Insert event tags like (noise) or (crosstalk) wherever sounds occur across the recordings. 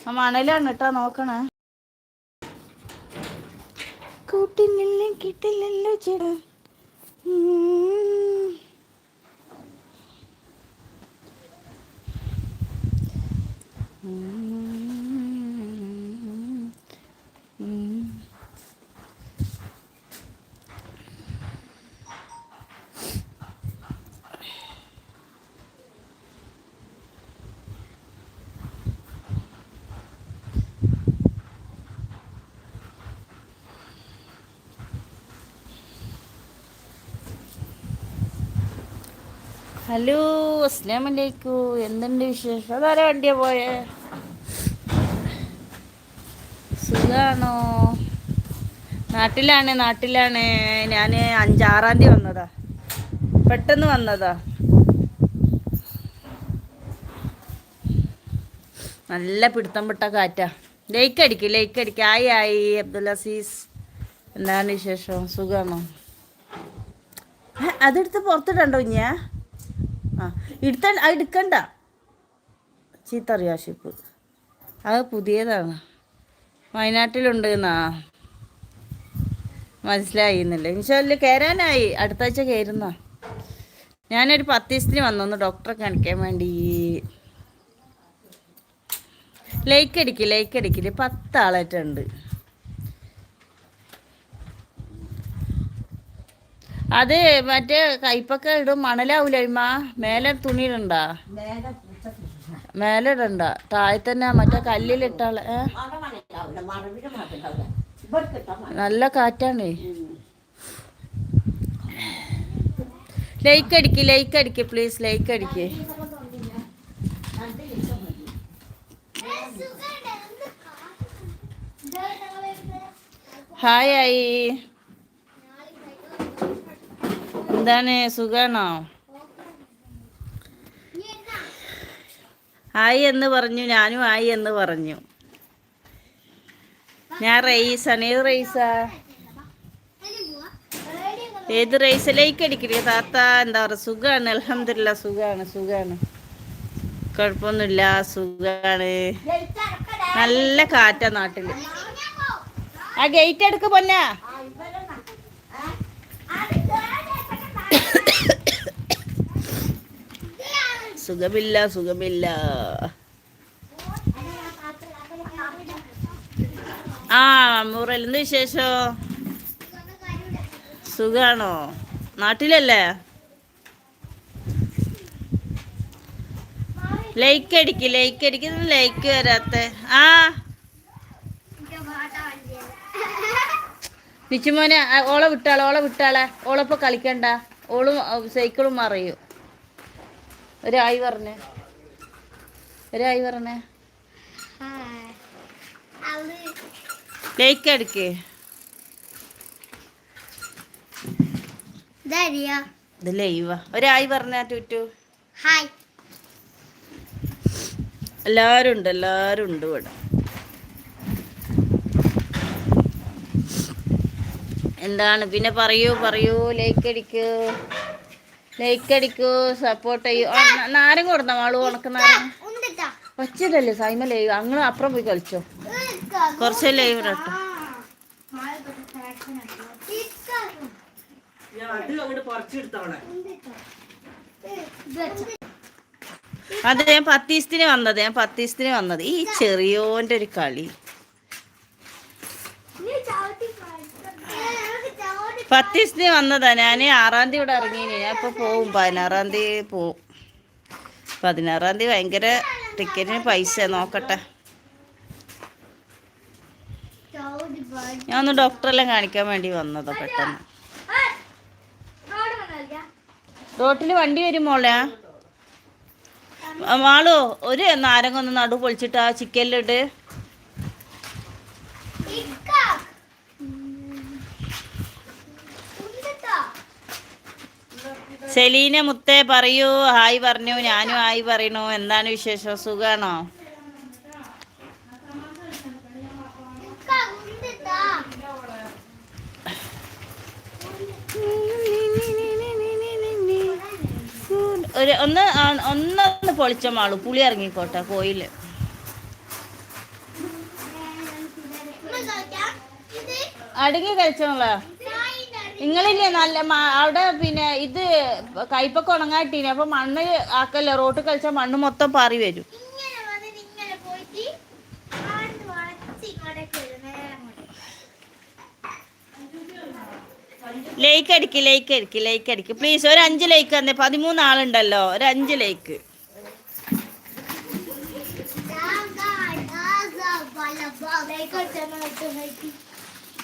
മണലാണ് കേട്ടാ നോക്കണേ. കൂട്ടിനില്ല കിട്ടില്ലല്ലോ ചേട്ടാ ഉം. ഹലോ അസ്ലാം വലൈക്കു എന്തുണ്ട് വിശേഷം? അതാരാ വണ്ടിയാ പോയേ? സുഖാണോ? നാട്ടിലാണ് നാട്ടിലാണ്. ഞാൻ അഞ്ചാറാം തീയതി വന്നതാ. പെട്ടെന്ന് വന്നതാ. നല്ല പിടുത്തം പെട്ട കാറ്റാ. ലൈക്ക് അടിക്ക് ലൈക്ക് അടിക്ക്. ആയി ആയി. അബ്ദുൽ അസീസ് എന്താണ് വിശേഷം? സുഖാണോ? ഏ, അതെടുത്ത് പുറത്തിട്ടുണ്ടോ ആ എടുത്ത എടുക്കണ്ട. ചീത്തറിയാശിപ്പ് അത് പുതിയതാണ്. വയനാട്ടിലുണ്ട് എന്നാ. മനസ്സിലായി എന്നില്ല ഇൻഷല്ല കയറാനായി അടുത്ത ആഴ്ച കയറുന്ന ഞാനൊരു പത്ത് ദിവസത്തിന് വന്നു ഡോക്ടറെ കാണിക്കാൻ വേണ്ടി. ലൈക്ക് അടിക്ക് ലൈക്ക് അടിക്കില്ല പത്താളായിട്ടുണ്ട്. അത് മറ്റേ കയ്പൊക്കെ ഇടും. മണലാവൂല ഇമ്മ മേലെ തുണിയിടണ്ടാ? മേലെ ഇടണ്ട. താഴെ തന്നെ മറ്റേ കല്ലിലിട്ടാളെ? നല്ല കാറ്റാണ്. ലൈക്ക് അടിക്ക് ലൈക്ക് അടിക്ക് പ്ലീസ് ലൈക്ക് അടിക്ക്. ഹായ് ആയി എന്താണ് സുഖാണോ? ആയി എന്ന് പറഞ്ഞു ഞാനും ആയി എന്ന് പറഞ്ഞു. ഞാൻ റൈസാണ് ഏത് റൈസാ. ഏത് റൈസിലേക്ക് അടിക്കില്ല താത്ത എന്താ പറയുക സുഖമാണ് അലഹമില്ല സുഖമാണ് സുഖമാണ് കുഴപ്പമൊന്നുമില്ല സുഖമാണ് നല്ല കാറ്റാ നാട്ടിൽ. ആ ഗേറ്റ് എടുക്ക് പൊന്നാ. സുഖമില്ല സുഖമില്ല. ആ മുറൽ എന്ത് വിശേഷോ? സുഖാണോ? നാട്ടിലല്ലേ? ലൈക്ക് അടിക്ക് ലൈക്ക് അടിക്കുന്ന ലൈക്ക് വരാത്ത. ആ. നിച്ചുമോനെ ഓളെ വിട്ടാളെ ഓളെ വിട്ടാളെ. ഓളപ്പൊ കളിക്കണ്ട. ഓളും സൈക്കിളും മറിയും? ഒരായി പറഞ്ഞേ. ഒരായി പറഞ്ഞേ. ലൈക്ക് ഇത് ലൈവാ ഒരായി പറഞ്ഞ ടൂറ്റു ഹായ് എല്ലാരും ഉണ്ട് എല്ലാരും ഉണ്ട് ഇവിടെ. എന്താണ്? പിന്നെ പറയൂ പറയൂ. ലൈക്ക് അടിക്കൂ. ലൈക്ക് അടിക്കൂ. സപ്പോർട്ട് ചെയ്യൂ. നാരങ്ങ കൊടുത്ത മാളു? ഉണക്ക നാരങ്ങ. ഒച്ചതല്ലേ സൈമ ലൈവ്? അങ്ങനെ അപ്പുറം പോയി കളിച്ചോ. കുറച്ച് ലൈവ് ഇടട്ടോ. അത് ഞാൻ പത്തീസത്തിന് വന്നത് ഞാൻ പത്തീസത്തിന് വന്നത്. ഈ ചെറിയോന്റെ ഒരു കളി. പത്തീസത്തിന് വന്നതാ. ഞാൻ ആറാം തീയതി ഇവിടെ ഇറങ്ങിയിനി ഞാൻ ഇപ്പൊ പോവും. പതിനാറാം തീയതി പോവും. പതിനാറാം തീയതി ഭയങ്കര ടിക്കറ്റിന് പൈസ നോക്കട്ടെ. ഞാൻ ഒന്ന് ഡോക്ടറെല്ലാം കാണിക്കാൻ വേണ്ടി വന്നതാ പെട്ടെന്ന്. റോട്ടിൽ വണ്ടി വരും മോളെ. മാളോ ഒരു നാരങ്ങ ഒന്ന് നടു പൊളിച്ചിട്ട് ആ ചിക്കനിലിട്ട് സെലീന മുത്തേ പറയൂ ഹായ് പറഞ്ഞു ഞാനും ഹായ് പറയണു. എന്താണ് വിശേഷം? സുഖാണോ? ഒരു ഒന്ന് ഒന്നൊന്ന് പൊളിച്ച മാളു. പുളി ഇറങ്ങിക്കോട്ടെ കോയിൽ. അടുങ്ങി കഴിച്ചോളാ നിങ്ങളില്ലേ നല്ല അവിടെ പിന്നെ ഇത് കൈപ്പൊക്കെ ഉണങ്ങാട്ടീന് അപ്പൊ മണ്ണ് ആക്കല്ലേ റോട്ട് കളിച്ചാൽ മണ്ണ് മൊത്തം പാറി വരും. ലേക്ക് അടിക്ക് ലൈക്ക് അടിക്ക് ലൈക്ക് അടിക്ക്. പ്ലീസ് ഒരു അഞ്ച് ലേക്ക് തന്നെ. പതിമൂന്ന് ആളുണ്ടല്ലോ ഒരു അഞ്ച് ലൈക്ക്.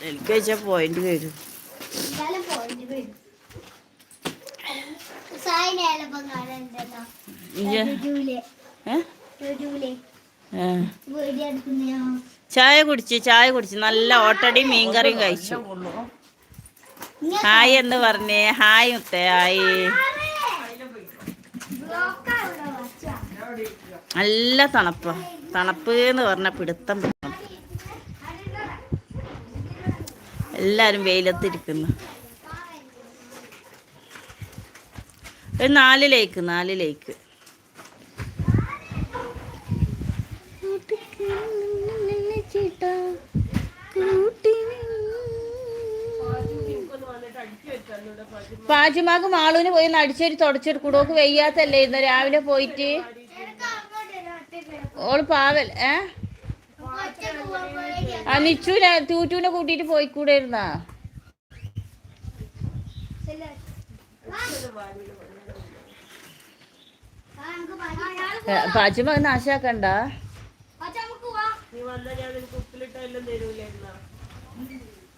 എനിക്ക് വെച്ചാൽ പോയിന്റ് വരും. ചായ കുടിച്ച് ചായ കുടിച്ച്. നല്ല ഓട്ടടി മീൻകറിയും കഴിച്ചു. ഹായ് എന്ന് പറഞ്ഞേ. ഹായ് മുത്തേ ഹായ്. നല്ല തണുപ്പ. തണുപ്പ് എന്ന് പറഞ്ഞ പിടുത്തം. എല്ലാരും വെയിലത്തിരിക്കുന്നു. ഒരു നാലിലേക്ക് നാലിലേക്ക് പാജിമാക്ക് മാളൂന് പോയി നടിച്ചൊരു അടിച്ചൊരു തുടച്ചൊരു കുടോക്ക്. വെയ്യാത്തല്ലേ ഇന്ന് രാവിലെ പോയിട്ട്. ഓൾ പാവൽ ഏ നമുക്ക് ഒറ്റയ്ക്ക് പോവാൻ പേടിയാ. ആ നിച്ചുനെ തൂറ്റുവിനെ കൂട്ടിയിട്ട് പോയിക്കൂടെ ഇരുന്നാ ചെല്ല്. വാ. വാ, നമുക്ക് പോവാം. പാജിമ നാശാക്കണ്ട.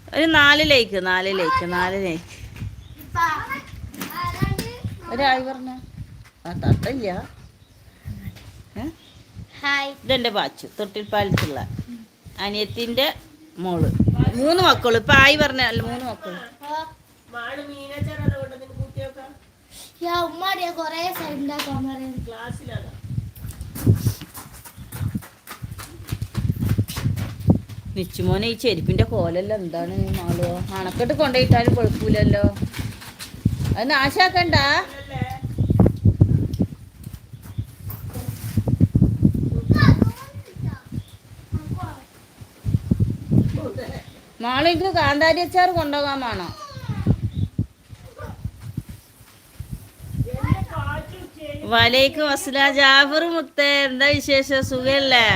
ഒരു നാലിലേക്ക് നാലിലേക്ക് നാലിലേക്ക് ഒരാൾ പറഞ്ഞ ആ തത്തല്ല? ഹായ്. ഇതെന്റെ പാച്ചു തൊട്ടിൽപ്പാലത്തുള്ള അനിയത്തിന്റെ മോൾ. മൂന്ന് മക്കൾ ഇപ്പൊ ആയി പറഞ്ഞ അല്ല മൂന്ന് മക്കൾ. യാ ഉമ്മാടിയ കൊറേ ഉണ്ടാക്കാൻ പറയുന്നത് നിച്ചുമോനെ ഈ ചെരുപ്പിന്റെ കോലല്ല എന്താണ് മാളോ? അണക്കെട്ട് കൊണ്ടുപോയിട്ടാലും കുഴപ്പമില്ലല്ലോ അത് നാശാക്കണ്ട? മാളിക്ക് കാന്താരി അച്ചാർ കൊണ്ടുപോകാൻ വേണം. വലൈക്കും വസ്ല ജാഫർ മുത്തേ എന്താ വിശേഷം? സുഖല്ലേ?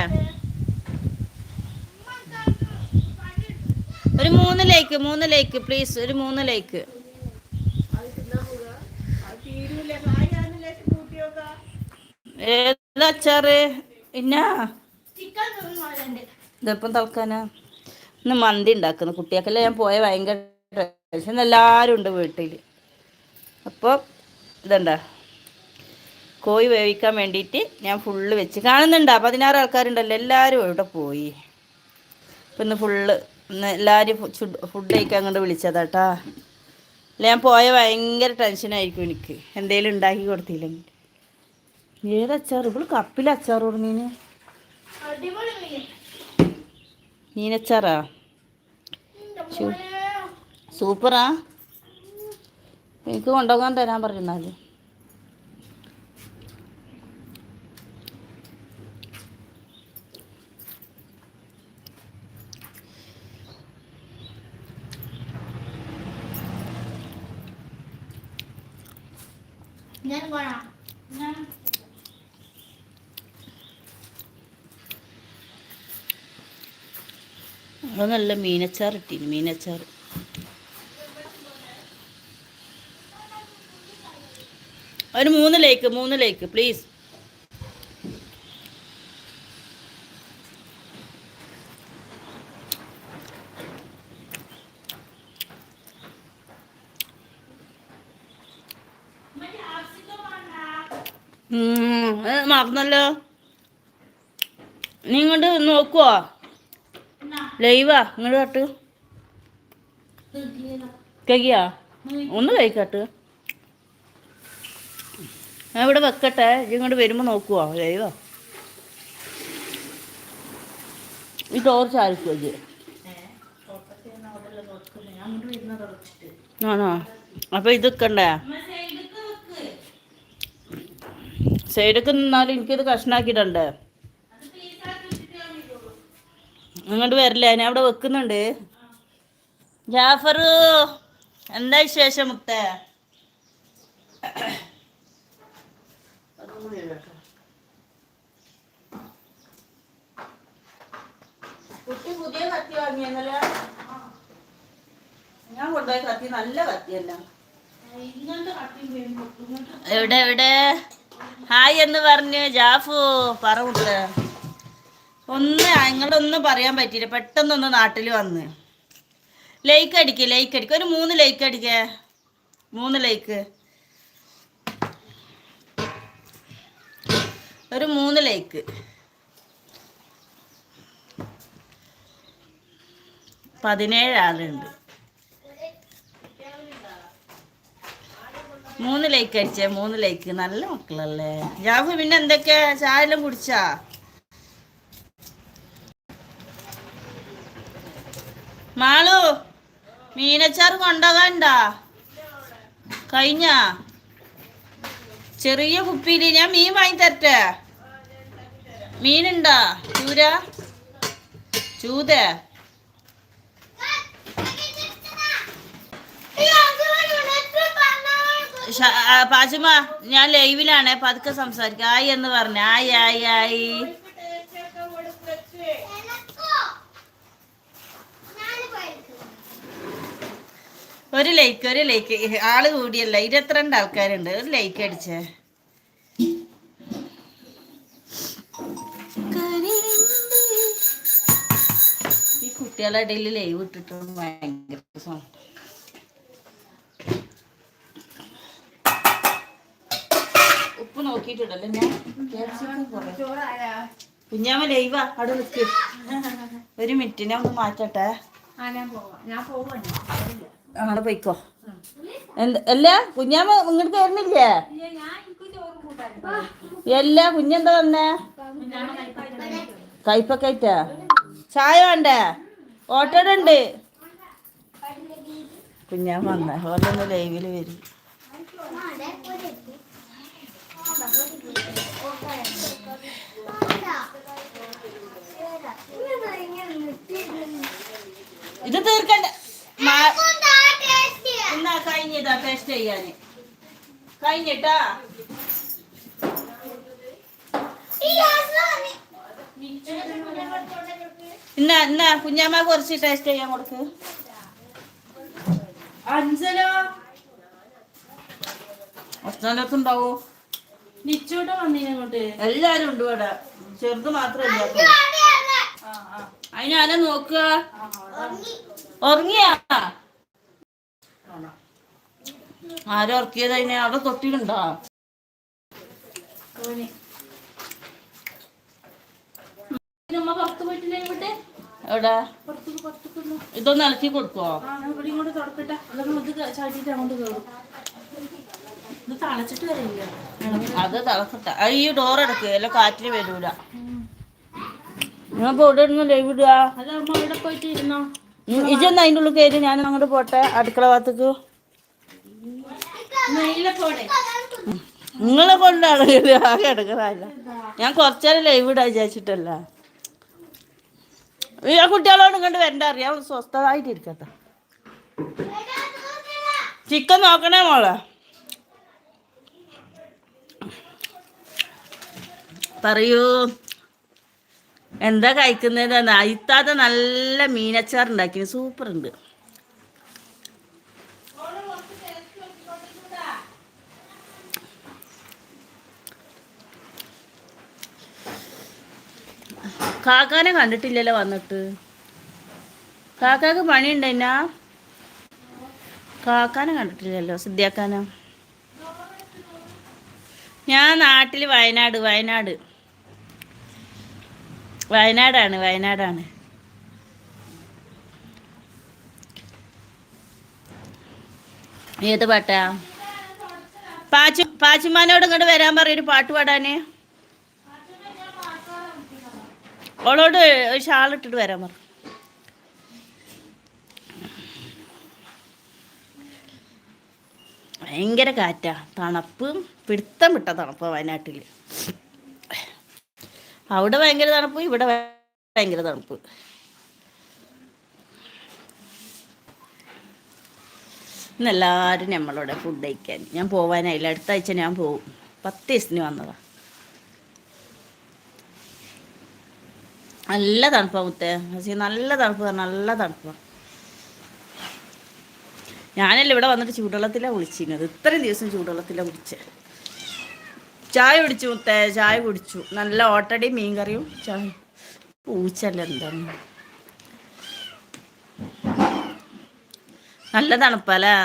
ഒരു മൂന്ന് ലേക്ക് മൂന്ന് ലേക്ക് പ്ലീസ് ഒരു മൂന്ന് ലേക്ക്. ഏതാ അച്ചാറ്? പിന്നെ ഇതിപ്പം തൽക്കാനാ ഇന്ന് മന്തി ഉണ്ടാക്കുന്നു. കുട്ടികൾക്കെല്ലാം ഞാൻ പോയ ഭയങ്കര ടെൻഷൻ എല്ലാവരും ഉണ്ട് വീട്ടിൽ അപ്പോൾ ഇതെന്താ? കോഴി വേവിക്കാൻ വേണ്ടിയിട്ട് ഞാൻ ഫുള്ള് വെച്ച് കാണുന്നുണ്ട്. പതിനാറ് ആൾക്കാരുണ്ടല്ലോ എല്ലാവരും ഇവിടെ പോയി. അപ്പം ഇന്ന് ഫുള്ള് ഇന്ന് എല്ലാവരും ഫുഡ് കഴിക്കാൻ കൊണ്ട് വിളിച്ചതാട്ടാ. അല്ല ഞാൻ പോയ ഭയങ്കര ടെൻഷനായിരിക്കും എനിക്ക്. എന്തേലും ഉണ്ടാക്കി കൊടുത്തില്ലെങ്കിൽ. ഏത് അച്ചാർ ഇവിടെ കപ്പിൽ അച്ചാർ മീൻ. മീനച്ചാറാ? സൂപ്പറാ. എനിക്ക് കൊണ്ടുപോകാൻ തരാൻ പറഞ്ഞാൽ ഞാൻ പോണാ ഞാൻ അത് നല്ല മീനച്ചാർ ഇട്ടീന് മീനച്ചാർ ഒരു മൂന്ന് ലേക്ക് മൂന്ന് ലേക്ക് പ്ലീസ് മറന്നല്ലോ. നീ ഇങ്ങോട്ട് നോക്കുവോ? ലൈവാ? ഇങ്ങോട്ട് കട്ട്. കഴിയാ ഒന്ന് കഴിക്കട്ട് ഞാൻ ഇവിടെ വെക്കട്ടെ. ഇങ്ങോട്ട് വരുമ്പോൾ നോക്കുവോ? ലൈവാ? ഈ ടോർച്ച് ആയിരിക്കും ഇത് ആണോ? അപ്പൊ ഇത് വെക്കണ്ടേ? സൈഡൊക്കെ നിന്നാലും എനിക്കിത് കഷ്ണാക്കിയിടണ്ടേ അങ്ങോട്ട് വരില്ല ഞാൻ അവിടെ വെക്കുന്നുണ്ട്. ജാഫർ എന്താ വിശേഷം മുത്ത കുട്ടി പുതിയ കത്തി വാങ്ങിയെന്നല്ലേ? ഞാൻ കൊണ്ടുപോയ കത്തി നല്ല കത്തിയല്ല. എവിടെ എവിടെ? ഹായ് എന്ന് പറഞ്ഞു ജാഫു പറ ഒന്ന് ഞങ്ങളൊന്നും പറയാൻ പറ്റിയില്ല. പെട്ടെന്നൊന്ന് നാട്ടിൽ വന്ന്. ലൈക്ക് അടിക്ക് ലൈക്ക് അടിക്കുക ഒരു മൂന്ന് ലൈക്ക് അടിക്കേ. മൂന്ന് ലൈക്ക് ഒരു മൂന്ന് ലൈക്ക് പതിനേഴ് ആളുണ്ട്. മൂന്ന് ലൈക്ക് അടിച്ചേ മൂന്ന് ലൈക്ക് നല്ല മക്കളല്ലേ? ഞാൻ പിന്നെ എന്തൊക്കെ ചായ എല്ലാം കുടിച്ചാ? മാളു മീനച്ചാർ കൊണ്ടുപോകാണ്ടാ കഴിഞ്ഞ? ചെറിയ കുപ്പിയിൽ ഞാൻ മീൻ വാങ്ങി തരട്ടെ? മീനുണ്ടാ? ചൂര? ചൂത? ആ, ഞാൻ ലൈവിലാണ് പതുക്കെ സംസാരിക്കാം. ആയി എന്ന് പറഞ്ഞ. ആയി ആയി ആയി. ഒരു ലൈക്ക് ഒരു ലൈക്ക് ആൾ കൂടിയല്ല. ഇരുപത്തിരണ്ട് ആൾക്കാരുണ്ട്. ഒരു ലൈക്ക് അടിച്ചേ. ഈ കുട്ടികളുടെ ഇടയിൽ ലൈവ് ഇട്ടിട്ട് ഭയങ്കര ഉപ്പ് നോക്കിയിട്ടുണ്ടല്ലോ ഞാൻ. കുഞ്ഞാമ ലൈവാ. അവിടെ നിൽക്ക് ഒരു മിനിറ്റിനെ ഒന്ന് മാറ്റട്ടെ. അങ്ങനെ പോയിക്കോ. അല്ല കുഞ്ഞാമ ഇങ്ങോട്ട് കയറുന്നില്ലേ അല്ല കുഞ്ഞെന്താ വന്നേ കയ്പൊക്കെ ആയിട്ടാ? ചായ വേണ്ടേ? ഓട്ടോടെ ഉണ്ട് കുഞ്ഞാൻ വന്ന ഓരോന്ന് ലൈവിൽ വരും. ഇത് തീർക്കണ്ട. എന്നാ കഴിഞ്ഞതാ ടേസ്റ്റ് ചെയ്യാന്. കഴിഞ്ഞിട്ടാ? എന്നാ എന്നാ കുഞ്ഞാമ്മ കുറച്ച് ടേസ്റ്റ് ചെയ്യാൻ കൊടുക്ക്. അഞ്ചലോ ഭക്ഷണത്തുണ്ടാവോ നിച്ചോട്ട വന്നീനങ്ങോട്ട് എല്ലാരും ഉണ്ട് ഇവിടെ. ചെറുത് മാത്രമല്ല അതിന് ആരെ നോക്കുക? ഉറങ്ങിയാ? ആരും ഉറക്കിയത് അതിനെ അവിടെ തൊട്ടിലുണ്ടോ പുറത്ത് പോയിട്ടില്ലേ ഇവിടെ എവിടെ? ഇതൊന്ന് ഇളക്കി കൊടുക്കോ ഇവിടെ ഇങ്ങോട്ട് ഇത് ചാടിയിട്ട് അങ്ങോട്ട് കയറും ഇത് തളച്ചിട്ട് വരില്ല. അത് തിളക്കട്ടെ. ഈ ഡോർ അടക്കുക അല്ല കാറ്റിന് വരൂല. ഞാൻ ഇവിടെ ഇരുന്ന് ലൈവ് ഇടുക? അല്ല അമ്മ അവിടെ പോയിട്ട് ഇരുന്നോ? ഇജൊന്ന് അതിന്റെ ഉള്ളിൽ കയറി? ഞാൻ അങ്ങോട്ട് പോട്ടെ. അടുക്കള ഭാഗത്തേക്ക്. നിങ്ങളെ കൊണ്ടാണ് ആകെ എടുക്കണല്ല ഞാൻ കുറച്ചേരം ലൈവ് ഇടാ വിചാരിച്ചിട്ടല്ല. ആ കുട്ടികളോട് ഇങ്ങോട്ട് വരണ്ട അറിയാം. സ്വസ്ഥമായിട്ട് ഇരിക്കട്ടെ. ചിക്കൻ നോക്കണേ മോളെ? പറയൂ. എന്താ കഴിക്കുന്നത് ഇത്താത്ത നല്ല മീനച്ചാർ ഉണ്ടാക്കി സൂപ്പർ ഉണ്ട് കാക്കാനെ കണ്ടിട്ടില്ലല്ലോ വന്നിട്ട്. കാക്കാക്ക് പണിയുണ്ട് എന്നാ കാക്കാനെ കണ്ടിട്ടില്ലല്ലോ സിദ്ധിയാക്കാനോ. ഞാൻ നാട്ടിൽ വയനാട് വയനാട്. വയനാടാണ് വയനാടാണ്. ഏത് പാട്ടാ? പാച്ചു പാച്ചുമാനോട് ഇങ്ങോട്ട് വരാൻ പറയൊരു പാട്ട് പാടാന്. ഓളോട് ഒരു ഷാൾ ഇട്ടിട്ട് വരാൻ പറ. ഭയങ്കര കാറ്റാ. തണുപ്പും പിടുത്തം വിട്ട തണുപ്പ് വയനാട്ടിൽ അവിടെ ഭയങ്കര തണുപ്പ് ഇവിടെ ഭയങ്കര തണുപ്പ്. ഇന്ന് എല്ലാവരും നമ്മളോട് ഫുഡ് കഴിക്കാൻ. ഞാൻ പോവാനായില്ല. അടുത്ത ആഴ്ച ഞാൻ പോവും. പത്ത് ദിവസത്തിന് വന്നതാ. നല്ല തണുപ്പാ മുത്തേ. നല്ല തണുപ്പ്. നല്ല തണുപ്പാ. ഞാനല്ല ഇവിടെ വന്നിട്ട് ചൂടുവെള്ളത്തിലാണ് കുളിച്ചിരുന്നത്. ഇത്രയും ദിവസം ചൂടുവെള്ളത്തിലാണ് കുടിച്ചത് ചായ കുടിച്ചു മുത്തേ ചായ കുടിച്ചു. നല്ല ഓട്ടടി മീൻകറിയും ചായ. പൂച്ചല്ല എന്താണ് നല്ല തണുപ്പല്ലേ?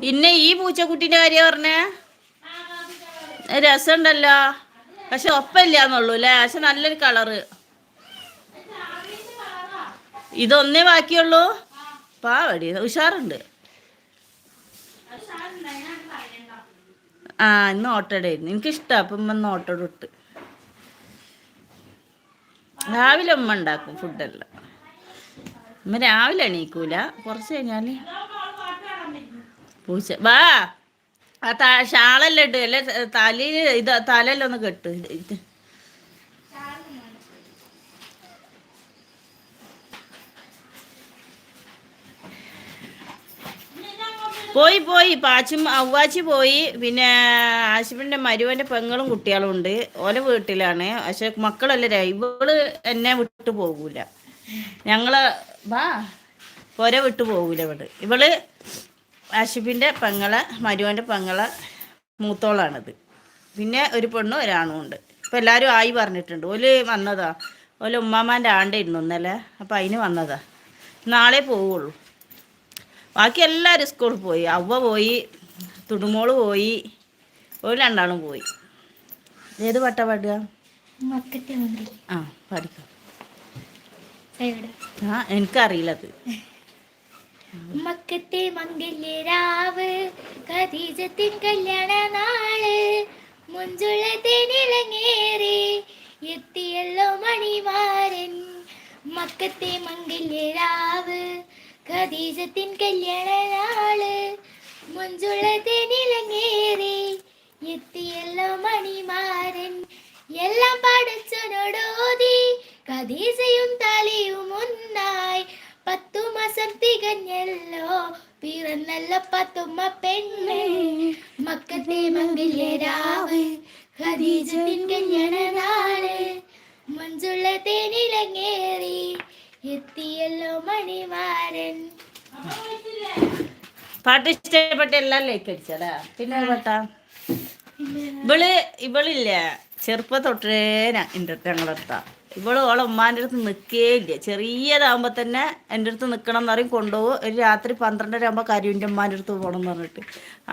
പിന്നെ ഈ പൂച്ചക്കുട്ടിന്റെ കാര്യം പറഞ്ഞേ? രസമുണ്ടല്ലോ പക്ഷെ ഒപ്പമില്ലാന്നുള്ളൂ അല്ലേ പക്ഷെ നല്ലൊരു കളറ്. ഇതൊന്നേ ബാക്കിയുള്ളൂ. പാവടി ഉഷാറുണ്ട്. ആ ഇന്ന് ഓട്ടോടായിരുന്നു എനിക്കിഷ്ടമാണ് അപ്പം ഇന്ന് ഓട്ടോടെ ഇട്ട്. രാവിലെ ഉമ്മ ഉണ്ടാക്കും ഫുഡെല്ലാം. ഉമ്മ രാവിലെ എണീക്കൂല. കുറച്ച് കഴിഞ്ഞാൽ പൂച്ച. വാ ആ താ ഷാളെല്ലാം ഇട്ട് അല്ലേ തലയിൽ ഇത് തലയിലൊന്ന് കെട്ട്. പോയി പോയി. പാച്ചും അവ്വാച്ചി പോയി. പിന്നെ ആശുപത്രിന്റെ മരുവന്റെ പെങ്ങളും കുട്ടികളും ഉണ്ട്. ഓല വീട്ടിലാണ്. പക്ഷെ മക്കളല്ല ഇവൾ എന്നെ വിട്ടു പോകൂല. ഞങ്ങൾ വാ. പൊര വിട്ടു പോകൂല ഇവിടെ ഇവൾ ആശുപിന്റെ പെങ്ങളെ മരുവന്റെ പെങ്ങളെ മൂത്തോളാണിത്. പിന്നെ ഒരു പെണ്ണും ഒരാണും ഉണ്ട്. ഇപ്പം എല്ലാവരും ആയി പറഞ്ഞിട്ടുണ്ട്. ഓൽ വന്നതാ. ഓൽ ഉമ്മാമാന്റെ ആണ്ടിരുന്നു ഇന്നലെ. അപ്പം അതിന് വന്നതാ. നാളെ പോവുള്ളൂ. ബാക്കി എല്ലാവരും സ്കൂളിൽ പോയി. അവ പോയി തുടുമോൾ പോയി ഒരു രണ്ടാളും പോയി. ഏത് പാട്ടാ പാടുക? ആ പാടിക്കോ. ആ എനിക്കറിയില്ലത് മക്കത്തെ മംഗല്യരാവ് ഖദീജത്തിൻ കല്യാണ നാൾ മുഞ്ചുള്ളതിനിളങ്ങേറി എത്തിയല്ലോ മണിമാരൻ. മക്കത്തെ മംഗല്യരാവ് ഖദീജത്തിൻ കല്യാണ നാൾ മുഞ്ചുള്ള തേനിലങ്ങേറി എത്തിയല്ലോ മണിമാരൻ എല്ലാം പഠിച്ചനോടോതി ഖദീജയും തലയും ഒന്നായി പത്തു മാസം തികഞ്ഞല്ലോ പിറന്നല്ല പത്തുമ്മ പെണ്ണ്. മക്കത്തെ മംഗല്യരാവ് ഖദീജത്തിൻ കല്യാണ നാൾ മഞ്ചുള്ള തേനിലങ്ങേറി എത്തിയല്ലോ മണിവാരൻ. പാട്ട് ഇഷ്ടപ്പെട്ട എല്ലാം ലൈക്ക് അടിച്ചതാ. പിന്നെ പാട്ടാ ഇവൾ ഇവളില്ലേ? ചെറുപ്പ തൊട്ടേ എന്റെ അടുത്ത് ഞങ്ങളടുത്താ ഇവൾ ഓളെ ഉമ്മാന്റെ അടുത്ത് നിൽക്കേ ഇല്ല ചെറിയതാകുമ്പോൾ തന്നെ എന്റെ അടുത്ത് നിക്കണം എന്ന് പറയും കൊണ്ടുപോകും. ഒരു രാത്രി പന്ത്രണ്ടര ആകുമ്പോൾ കരുവിന്റെ ഉമ്മാന്റെ അടുത്ത് പോകണം എന്ന് പറഞ്ഞിട്ട്.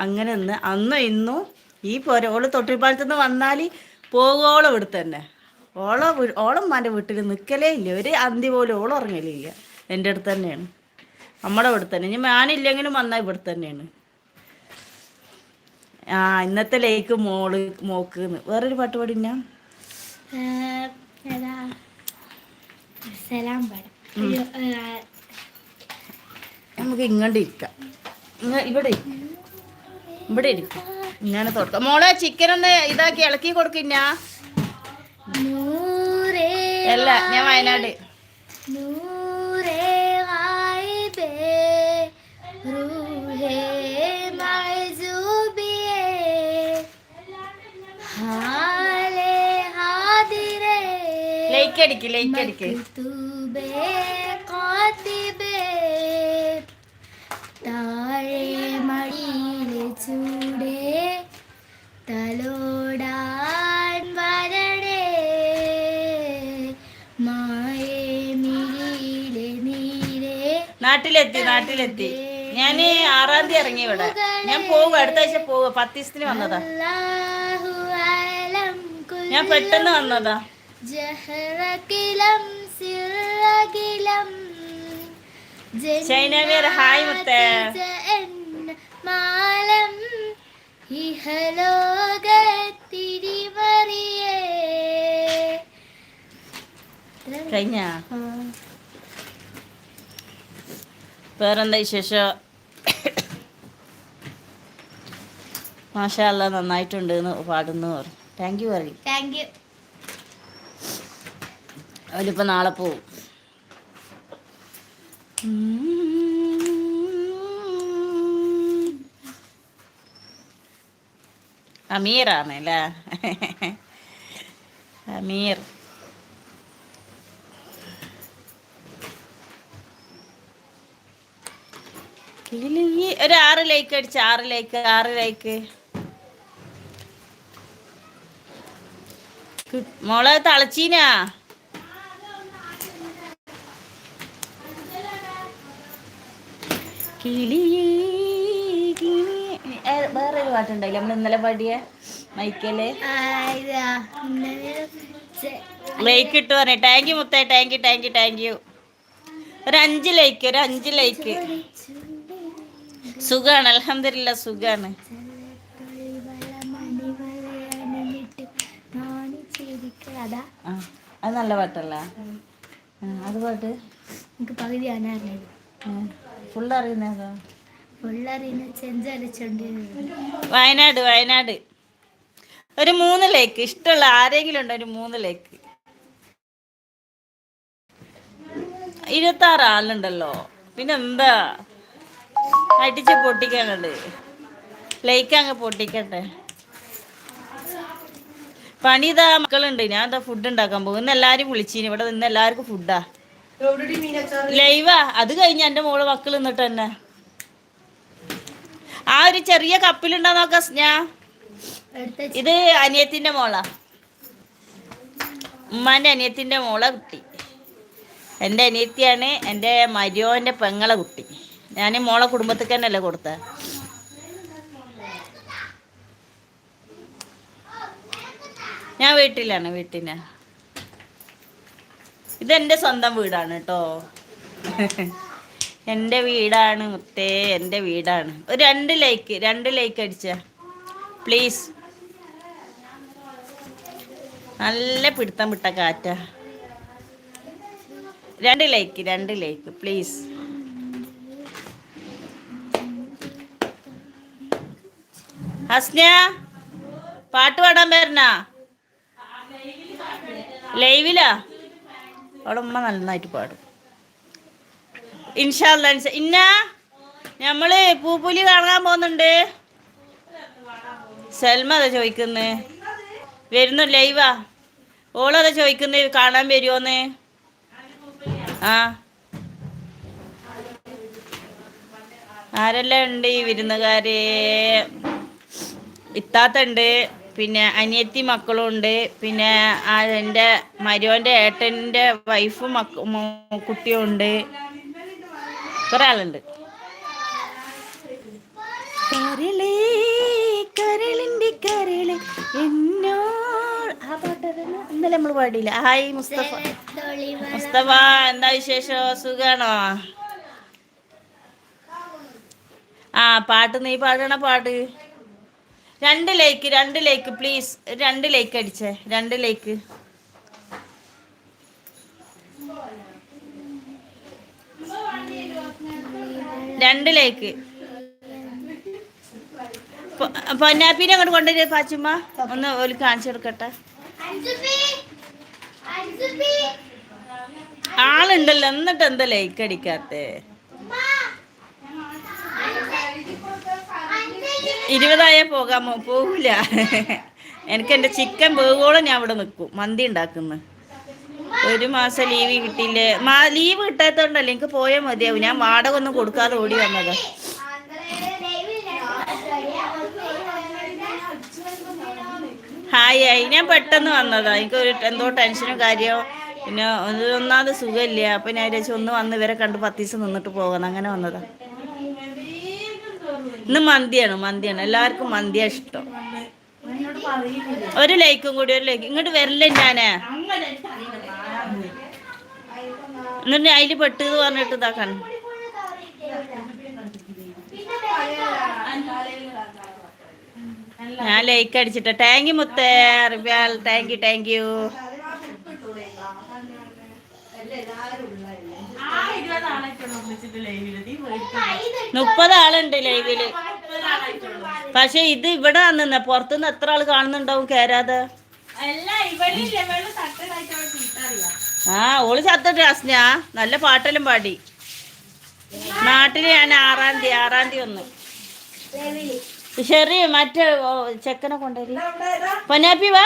അങ്ങനെ ഇന്ന് അന്നും ഇന്നും ഈ പോരെ ഓൾ തൊട്ടിപ്പാലത്ത് നിന്ന് വന്നാൽ പോകുവോളം ഇവിടെ തന്നെ ഓളെ വീ- ഓളെ വീട്ടിൽ നിൽക്കലേ ഇല്ല. ഒരു അന്തി പോലും ഓളം ഉറങ്ങലില്ല. എന്റെ അടുത്ത് തന്നെയാണ്. നമ്മുടെ ഇവിടെ തന്നെ. ഇനി ഞാനില്ലെങ്കിലും വന്നാൽ ഇവിടെ തന്നെയാണ്. ആ ഇന്നത്തെ ലേക്ക് മോൾ മോക്ക് വേറൊരു പാട്ട് പാടിന നമുക്ക് ഇങ്ങോട്ട് ഇരിക്കാം. ഇവിടെ. ഇവിടെ ഇരിക്കാം. ഇങ്ങനെ തുടക്കാം. മോളെ ചിക്കൻ ഒന്ന് ഇതാക്കി ഇളക്കി കൊടുക്കുന്ന അല്ല ഞാൻ വയനാട്. ലൈക്ക് അടിക്ക് ലൈക്ക് അടിക്ക് താഴെ മടിയിലെ ചൂടേ തലോടാൻ നാട്ടിലെത്തി നാട്ടിലെത്തി. ഞാൻ ആറാം തീയതി ഇറങ്ങി ഇവിടെ. ഞാൻ പോകും അടുത്ത ആഴ്ച പോകും. പത്ത് ദിവസത്തിന് വന്നതാ ഞാൻ പെട്ടെന്ന് വന്നതാ. ചൈനവീർ, ഹായ് മുത്തേ. മാലം കഴിഞ്ഞ? വേറെന്താ വിശേഷം? മാഷാല്ല നന്നായിട്ടുണ്ട് എന്ന് പാടുന്നു പറയും താങ്ക് യു പറയും താങ്ക് യു അവരിപ്പോൾ നാളെ പോവും. അമീറാണ് അല്ലേ അമീർ. ഒരു ആറ് ലൈക്ക് അടിച്ച് ആറ് ലൈക്ക് ആറ് ലൈക്ക് മോളെ തളച്ചീനാ? കിളിയേ കിളി. വേറൊരു പാട്ടുണ്ടായില്ലേ? നമ്മൾ ഇന്നലെ പാടിയ മൈക്കൽ? ലൈക്ക് ഇട്ട് പറഞ്ഞു. താങ്ക് യു മുത്തേ. Thank you thank you thank you ഒരു അഞ്ച് ലൈക്ക് ഒരു അഞ്ച് ലൈക്ക് സുഖാണ് അലഹമില്ല സുഖാണ്. അതാ നല്ല പാട്ടല്ല? അത് പാട്ട്? എനിക്ക് പകുതി അറിഞ്ഞത് ഫുൾ അറിയുന്നതോ വയനാട് വയനാട്. ഒരു മൂന്ന് ലേക്ക് ഇഷ്ടമുള്ള ആരെങ്കിലും ഉണ്ടോ? ഒരു മൂന്ന് ലേക്ക്. ഇരുപത്തി ആറ് ആളുണ്ടല്ലോ. പിന്നെ എന്താ അടിച്ച് പൊട്ടിക്കാനുണ്ട് ലൈക്ക് അങ്ങ് പൊട്ടിക്കട്ടെ. പണി ഇതാ മക്കളുണ്ട്. ഞാൻ എന്താ ഫുഡ് ഉണ്ടാക്കാൻ പോകും ഇന്ന് എല്ലാരും വിളിച്ചിന്. ഇവിടെ നിന്ന് എല്ലാവർക്കും ഫുഡാ ലൈവാ? അത് കഴിഞ്ഞ എന്റെ മോൾ മക്കൾ നിന്നിട്ട് തന്നെ. ആ ഒരു ചെറിയ കപ്പിലുണ്ടോ നോക്ക ഞാൻ ഇത് അനിയത്തിന്റെ മോളാ. ഉമ്മാന്റെ അനിയത്തിന്റെ മോളെ കുട്ടി. എന്റെ അനിയത്തിയാണ് എന്റെ മരിയോന്റെ പെങ്ങളെ കുട്ടി. ഞാൻ മോളെ കുടുംബത്തേക്ക് തന്നെയല്ലേ കൊടുത്ത. ഞാൻ വീട്ടിലാണ് വീട്ടിന് ഇതെന്റെ സ്വന്തം വീടാണ് കേട്ടോ (laughs) എന്റെ വീടാണ് മുത്തേ എന്റെ വീടാണ്. ഒരു രണ്ട് ലൈക്ക് രണ്ട് ലൈക്ക് അടിച്ച. പ്ലീസ്. നല്ല പിടുത്തം വിട്ട കാറ്റ. രണ്ട് ലൈക്ക് രണ്ട് ലൈക്ക് പ്ലീസ്. ഹസ്ന പാട്ട് പാടാൻ വരണ? ലൈവിലാ? അവിടെ ഉമ്മ നന്നായിട്ട് പാടും. ഇൻഷാല്ല ഇൻഷാ- ഇന്ന നമ്മൾ പൂപ്പുലി കാണാൻ പോകുന്നുണ്ട്. സൽമ അതാ ചോദിക്കുന്നേ. വരുന്നു ലൈവാ. ഓളതാ ചോദിക്കുന്ന കാണാൻ വരുമോന്ന് ആ. ആരെല്ലാം ഉണ്ട് ഈ വിരുന്നുകാര്? ഇത്താത്തുണ്ട് പിന്നെ അനിയത്തി മക്കളും ഉണ്ട്. പിന്നെ എന്റെ മരുവന്റെ ഏട്ടന്റെ വൈഫും മക്ക മോ- കുട്ടിയും ഉണ്ട്. കുറേ ആളുണ്ട്. കരളേ കരളിന്റെ കരൾ എന്നോ ആ പാട്ടതന്നെ ഇന്നലെ നമ്മൾ പാടിയില്ല. ഹായ് മുസ്തഫ. മുസ്തഫ എന്താ വിശേഷം? സുഖാണോ? ആ പാട്ട് നീ പാടണ പാട്ട് രണ്ട് ലൈക്ക് രണ്ട് ലൈക്ക് പ്ലീസ് രണ്ട് ലൈക്ക് അടിച്ചേ. രണ്ട് ലൈക്ക് രണ്ട് ലൈക്ക് പൊന്നാപ്പിനെ അങ്ങോട്ട് കൊണ്ടുവരിക പാച്ചുമ്മ ഒന്ന് ഒരു കാണിച്ചു കൊടുക്കട്ടെ. ആളുണ്ടല്ലോ എന്നിട്ട് എന്താ ലൈക്ക് അടിക്കാത്തേ? ഇരുപതായ പോകാമോ? പോകില്ല എനിക്ക് എന്റെ ചിക്കൻ വേവോളം ഞാൻ ഇവിടെ നിൽക്കും മന്തി ഉണ്ടാക്കുന്നു. ഒരു മാസം ലീവ് കിട്ടിയില്ലേ? മാ ലീവ് കിട്ടാത്തതുകൊണ്ടല്ലേ എനിക്ക് പോയാൽ മതിയാവും. ഞാൻ വാടക ഒന്നും കൊടുക്കാതെ ഓടി വന്നത്. ഹായ് ആയി ഞാൻ പെട്ടെന്ന് വന്നതാ. എനിക്ക് ഒരു എന്തോ ടെൻഷനും കാര്യമോ പിന്നെ ഒന്നാമത് സുഖമില്ല. അപ്പൊ ഞാൻ ഒന്ന് വന്ന് ഇവരെ കണ്ട് പത്ത് നിന്നിട്ട് പോകണം അങ്ങനെ വന്നതാ. ഇന്ന് മന്തിയാണ് മന്തിയാണ്. എല്ലാവർക്കും മന്തിയാ ഇഷ്ടം. ഒരു ലൈക്കും കൂടി ഒരു ലൈക്ക്. ഇങ്ങോട്ട് വരില്ല ഞാനേ? എന്നിട്ട് അതിൽ പെട്ട് എന്ന് പറഞ്ഞിട്ട് ഇതാക്കാൻ ഞാൻ ലൈക്ക് അടിച്ചിട്ട്. താങ്ക് യു മുത്തേ റിബാൽ താങ്ക് യു താങ്ക് യു ആ മുപ്പത് ആളുണ്ട് ലൈവിൽ. പക്ഷെ ഇത് ഇവിടെ നിന്ന പുറത്തുനിന്ന് എത്ര ആൾ കാണുന്നുണ്ടാവും കേരാതെ? ആ ഓൾ ചത്തട്ടെ അസ്ന. നല്ല പാട്ടെല്ലാം പാടി. നാട്ടിൽ ഞാൻ ആറാം തീയതി ആറാം തീയതി വന്നു. ഷെറി മറ്റേ ചെക്കനെ കൊണ്ടുവരി. പൊന്നാപ്പി വാ.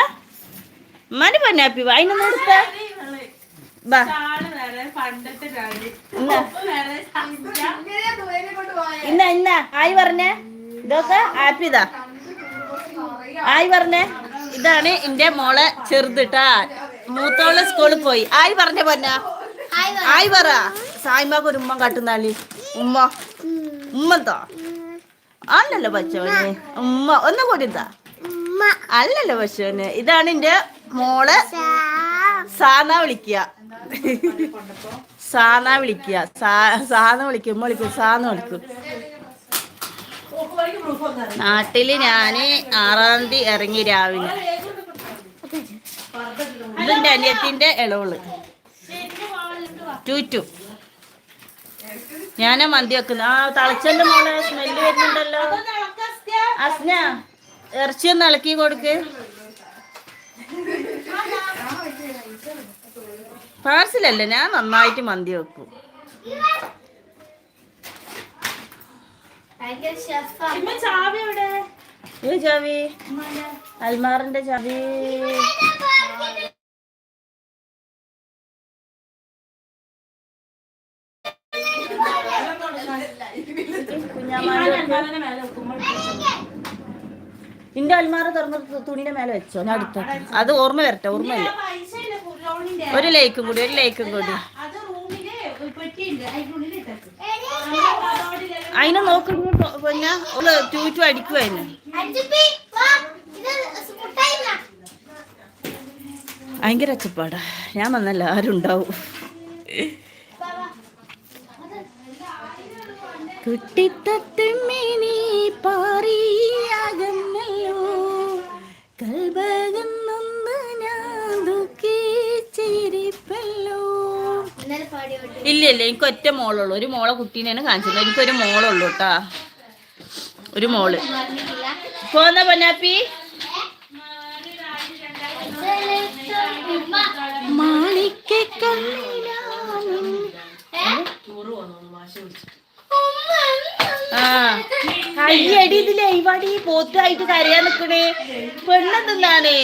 മനു പൊന്നാപ്പി വാ. അതിനൊന്നും എടുത്ത. ഇന്നാ. ഇന്ന ഇന്ന. ആയി പറഞ്ഞേ. ഇതൊക്കെ ആപ്പി ഇതാ. ആയി പറഞ്ഞേ. ഇതാണ് എന്റെ മോളെ ചെറുതിട്ടാ. മൂത്തോൾ സ്കൂളിൽ പോയി. ആയി പറഞ്ഞ പൊന്ന. ആയി പറ. സായിമാക്ക് ഒരു ഉമ്മ കാട്ടുന്നാലി ഉമ്മ. ഉമ്മന്താ ആണല്ലോ പച്ചവന്. ഉമ്മ. ഒന്ന് കൂടി എന്താ? അല്ലല്ലോ പശുവിന്. ഇതാണ് എന്റെ മോൾ. സാന വിളിക്കുക. സാന വിളിക്കുക. സാന വിളിക്കും. വിളിക്കും. സാന വിളിക്കും. നാട്ടിൽ ഞാൻ ആറാം തീയതി ഇറങ്ങി രാവിലെ. ഇതിന്റെ അനിയത്തിന്റെ ഇളവൾ ടൂറ്റു. ഞാനാ മന്തി വെക്കുന്നത്. ആ തളച്ചന്റെ മോളെ സ്മെല്ല് വരുന്നുണ്ടല്ലോ. അസ്ന. ഇറച്ചി ഒന്ന് ഇളക്കി കൊടുക്ക്. പാഴ്സലല്ല ഞാൻ നന്നായിട്ട് മന്തി വെക്കും. ചാവി അൽമാറിന്റെ ചാവി. വെക്കുമ്പോൾ നിന്റെ അൽമാറ തുറന്ന് തുണിന്റെ മേലെ വെച്ചോ. ഞാൻ അടുത്ത അത് ഓർമ്മ വരട്ടെ ഓർമ്മയില്ല? ഒരു ലൈക്കും കൂടി ഒരു ലൈക്കും കൂടി. അതിനെ നോക്കുന്നു പിന്നെ. ഓൾ ടൂറ്റു അടിക്കും അതിന് വാ ഇത് മുട്ടായില്ല ഭയങ്കര അച്ചപ്പാടാ ഞാൻ വന്നല്ല ആരും ഉണ്ടാവും. കുട്ടിത്തത്തുമ്മേനി പാറിയാകുന്നല്ലോ ഇല്ല ഇല്ല എനിക്ക് ഒറ്റ മോളുള്ളൂ. ഒരു മോളെ കുട്ടീനെയാണ് കാണിച്ചത്. എനിക്കൊരു മോളുള്ളൂ കേട്ടാ ഒരു മോൾ. പോന്ന പൊന്നാപ്പി. ആ അയ്യടി ഇത് ലൈവാടി പോത്തായിട്ട് കരയാൻ നിക്കണേ. പെണ്ണെന്താണ്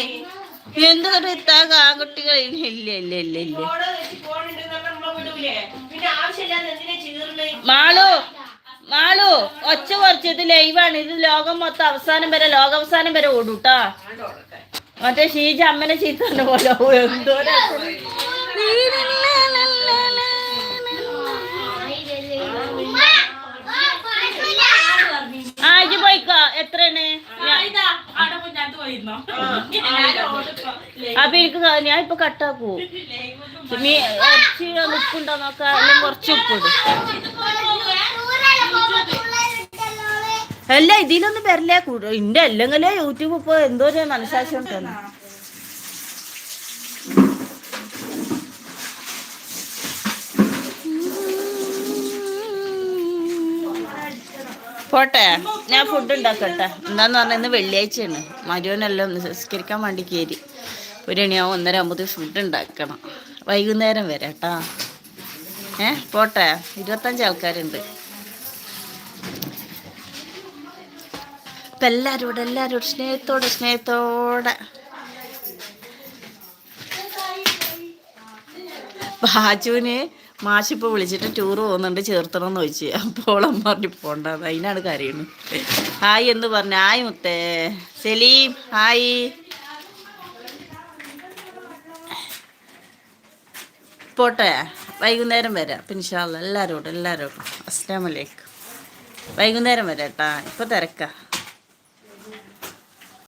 എന്ത് ഇത്താ ആൺകുട്ടികൾ ഇല്ല ഇല്ല ഇല്ല ഇല്ല മാളു മാളു ഒച്ച കുറച്ച്. ഇത് ലൈവാണ്. ഇത് ലോകം മൊത്തം അവസാനം വരെ ലോകാവസാനം വരെ ഓടൂട്ടാ മറ്റേ ഷീജ അമ്മനെ ചീത്തോ എന്തോ എത്രയാണ്? ഞാൻ- അപ്പൊ എനിക്ക് ക- ഞാൻ ഇപ്പൊ കട്ടാക്കൂ. നീ ഇറച്ചി ഉപ്പുണ്ടോ നോക്കാം അല്ലെങ്കിൽ കുറച്ച് ഉപ്പുണ്ട് അല്ല ഇതിലൊന്നും വരില്ല. ഇന്റെ അല്ലെങ്കിലേ യൂട്യൂബ് ഇപ്പൊ എന്തോ ഒരു മനസ്സാക്ഷി ഉണ്ടെന്ന് പോട്ടെ ഞാൻ ഫുഡ് ഉണ്ടാക്കട്ടെ. എന്താന്ന് പറഞ്ഞാൽ ഇന്ന് വെള്ളിയാഴ്ചയാണ്. മരുവനെല്ലാം ഒന്ന് സംസ്കരിക്കാൻ വേണ്ടി കയറി. ഒരു മണിയാവും ഒന്നര ആകുമ്പോഴത്തേക്ക് ഫുഡ് ഉണ്ടാക്കണം. വൈകുന്നേരം വരെ കേട്ടാ. ഏ പോട്ടെ. ഇരുപത്തഞ്ച് ആൾക്കാരുണ്ട്. ഇപ്പം എല്ലാവരോടും എല്ലാവരോടും സ്നേഹത്തോടെ സ്നേഹത്തോടെ. ബാജുവിന് മാഷിപ്പോൾ വിളിച്ചിട്ട് ടൂർ പോകുന്നുണ്ട് ചേർത്തണം എന്ന് ചോദിച്ചു. അപ്പോൾ അമ്മ പറഞ്ഞു പോണ്ടെന്ന്. അതിനാണ് കരയുന്നത് ഹായ് എന്ന് പറഞ്ഞു. ഹായ് മുത്തേ. സലീം ഹായ്. പോട്ടെ. വൈകുന്നേരം വരാം. പിൻഷാല്ല എല്ലാവരോടും എല്ലാവരോടും അസ്ലാമലേക്കും വൈകുന്നേരം വരാം കേട്ടാ ഇപ്പം തിരക്കാം.